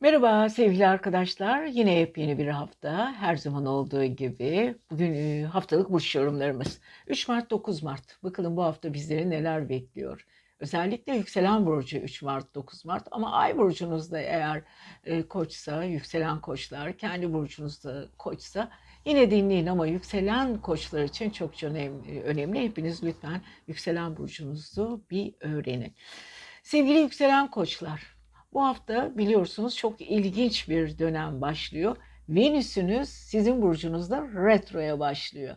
Merhaba sevgili arkadaşlar. Yine yepyeni bir hafta. Her zaman olduğu gibi bugün e, haftalık burç yorumlarımız. 3 Mart 9 Mart. Bakalım bu hafta bizleri neler bekliyor. Özellikle yükselen burcu 3 Mart 9 Mart ama ay burcunuzda eğer e, koçsa, yükselen koçlar, kendi burcunuzda koçsa yine dinleyin ama yükselen koçlar için çok önemli. önemli. Hepiniz lütfen yükselen burcunuzu bir öğrenin. Sevgili yükselen koçlar, bu hafta biliyorsunuz çok ilginç bir dönem başlıyor. Venüs'ünüz sizin burcunuzda retroya başlıyor.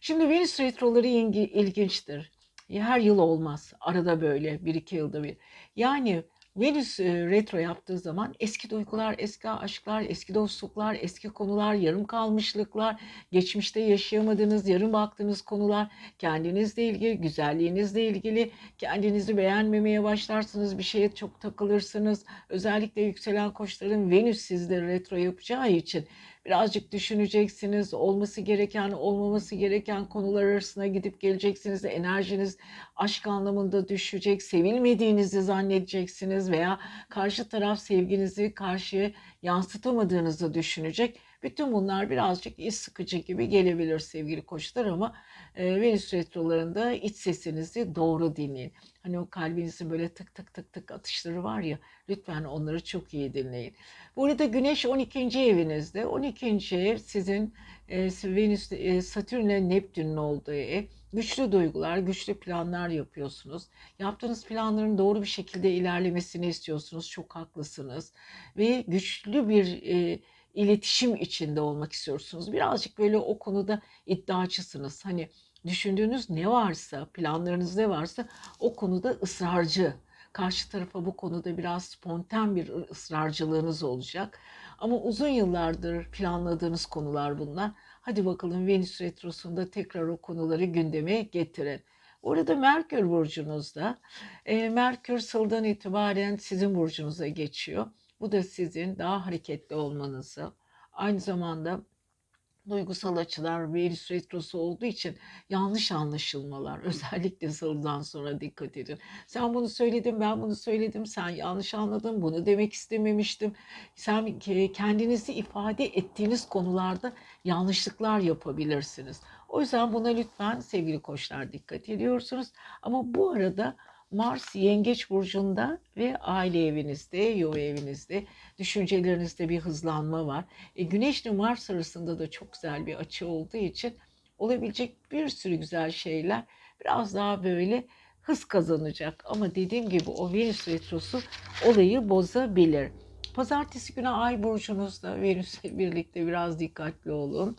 Şimdi Venüs retroları ilgi- ilginçtir. Her yıl olmaz. Arada böyle bir iki yılda bir. Yani Venüs e, retro yaptığı zaman eski duygular, eski aşklar, eski dostluklar, eski konular, yarım kalmışlıklar, geçmişte yaşayamadığınız, yarım baktığınız konular, kendinizle ilgili, güzelliğinizle ilgili, kendinizi beğenmemeye başlarsınız, bir şeye çok takılırsınız. Özellikle yükselen koçların Venüs sizde retro yapacağı için birazcık düşüneceksiniz. Olması gereken, olmaması gereken konular arasına gidip geleceksiniz. Enerjiniz aşk anlamında düşecek. Sevilmediğinizi zannedeceksiniz veya karşı taraf sevginizi karşıya yansıtamadığınızı düşünecek. Bütün bunlar birazcık iç sıkıcı gibi gelebilir sevgili koçlar ama e, Venüs retrolarında iç sesinizi doğru dinleyin. Hani o kalbinizin böyle tık tık tık tık atışları var ya lütfen onları çok iyi dinleyin. Bu arada Güneş 12. evinizde. 12. ev sizin e, Venüs, e, Satürn'le Neptün'ün olduğu ev. Güçlü duygular, güçlü planlar yapıyorsunuz. Yaptığınız planların doğru bir şekilde ilerlemesini istiyorsunuz. Çok haklısınız. Ve güçlü bir e, iletişim içinde olmak istiyorsunuz. Birazcık böyle o konuda iddiaçısınız. Hani düşündüğünüz ne varsa, planlarınız ne varsa o konuda ısrarcı. Karşı tarafa bu konuda biraz spontan bir ısrarcılığınız olacak. Ama uzun yıllardır planladığınız konular bunlar. Hadi bakalım Venüs Retrosu'nda tekrar o konuları gündeme getirin. Orada Merkür burcunuzda. E, Merkür sıldan itibaren sizin burcunuza geçiyor. Bu da sizin daha hareketli olmanızı, aynı zamanda duygusal açılar Venüs retrosu olduğu için yanlış anlaşılmalar özellikle salıdan sonra dikkat edin. Sen bunu söyledin ben bunu söyledim sen yanlış anladın bunu demek istememiştim. Sen kendinizi ifade ettiğiniz konularda yanlışlıklar yapabilirsiniz. O yüzden buna lütfen sevgili koçlar dikkat ediyorsunuz. Ama bu arada Mars Yengeç burcunda ve aile evinizde, yuva evinizde, düşüncelerinizde bir hızlanma var. E, Güneş ile Mars arasında da çok güzel bir açı olduğu için olabilecek bir sürü güzel şeyler biraz daha böyle hız kazanacak. Ama dediğim gibi o Venüs retrosu olayı bozabilir. Pazartesi günü Ay burcunuzda Venüs'le birlikte biraz dikkatli olun.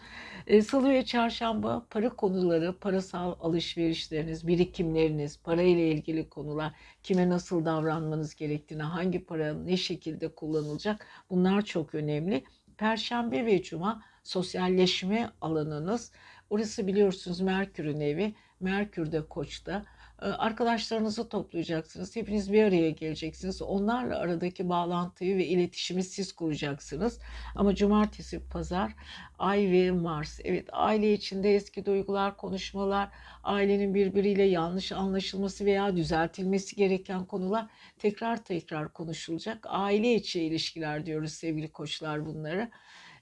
E, Salı ve çarşamba para konuları, parasal alışverişleriniz, birikimleriniz, parayla ilgili konular, kime nasıl davranmanız gerektiğini, hangi para ne şekilde kullanılacak bunlar çok önemli. Perşembe ve cuma sosyalleşme alanınız. Orası biliyorsunuz Merkür'ün evi. Merkür de Koç'ta. Ee, arkadaşlarınızı toplayacaksınız. Hepiniz bir araya geleceksiniz. Onlarla aradaki bağlantıyı ve iletişimi siz kuracaksınız. Ama cumartesi, pazar, ay ve Mars. Evet aile içinde eski duygular, konuşmalar, ailenin birbiriyle yanlış anlaşılması veya düzeltilmesi gereken konular tekrar tekrar konuşulacak. Aile içi ilişkiler diyoruz sevgili koçlar bunları.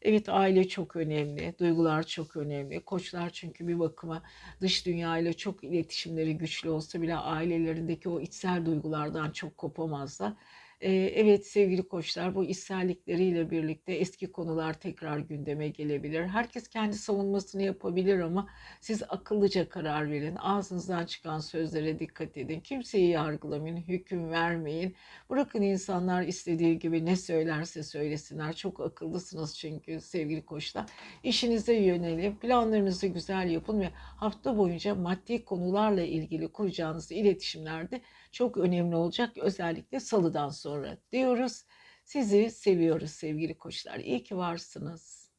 Evet aile çok önemli, duygular çok önemli. Koçlar çünkü bir bakıma dış dünya ile çok iletişimleri güçlü olsa bile ailelerindeki o içsel duygulardan çok kopamazlar. Evet sevgili koçlar bu içsellikleriyle birlikte eski konular tekrar gündeme gelebilir. Herkes kendi savunmasını yapabilir ama siz akıllıca karar verin. Ağzınızdan çıkan sözlere dikkat edin. Kimseyi yargılamayın, hüküm vermeyin. Bırakın insanlar istediği gibi ne söylerse söylesinler. Çok akıllısınız çünkü sevgili koçlar. İşinize yönelin, planlarınızı güzel yapın ve hafta boyunca maddi konularla ilgili kuracağınız iletişimlerde çok önemli olacak. Özellikle salıdan sonra diyoruz. Sizi seviyoruz sevgili koçlar. İyi ki varsınız.